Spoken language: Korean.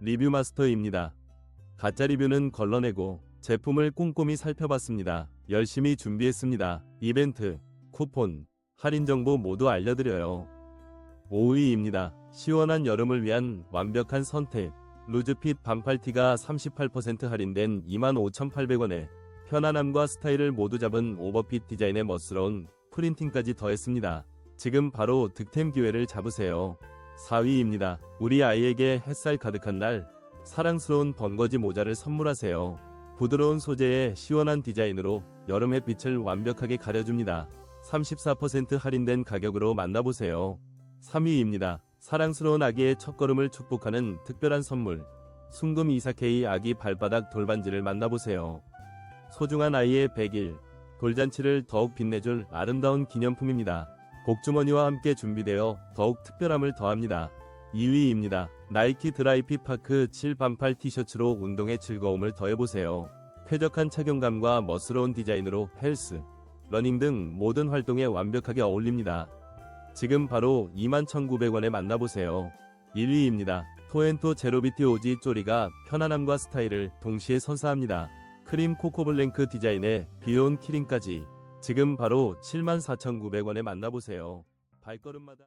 리뷰 마스터입니다. 가짜 리뷰는 걸러내고 제품을 꼼꼼히 살펴봤습니다. 열심히 준비했습니다. 이벤트, 쿠폰, 할인 정보 모두 알려드려요. 5위입니다. 시원한 여름을 위한 완벽한 선택. 루즈핏 반팔티가 38% 할인된 25,800원에 편안함과 스타일을 모두 잡은 오버핏 디자인의 멋스러운 프린팅까지 더했습니다. 지금 바로 득템 기회를 잡으세요. 4위입니다. 우리 아이에게 햇살 가득한 날 사랑스러운 번거지 모자를 선물하세요. 부드러운 소재의 시원한 디자인으로 여름 햇빛을 완벽하게 가려줍니다. 34% 할인된 가격으로 만나보세요. 3위입니다. 사랑스러운 아기의 첫걸음을 축복하는 특별한 선물. 순금 이사케이 아기 발바닥 돌반지를 만나보세요. 소중한 아이의 100일, 돌잔치를 더욱 빛내줄 아름다운 기념품입니다. 복주머니와 함께 준비되어 더욱 특별함을 더합니다. 2위입니다. 나이키 드라이피 파크 7 반팔 티셔츠로 운동의 즐거움을 더해보세요. 쾌적한 착용감과 멋스러운 디자인으로 헬스, 러닝 등 모든 활동에 완벽하게 어울립니다. 지금 바로 21,900원에 만나보세요. 1위입니다. 토엔토 제로비티 오지 쪼리가 편안함과 스타일을 동시에 선사합니다. 크림 코코블랭크 디자인의 비온 키링까지 지금 바로 74,900원에 만나보세요. 발걸음마다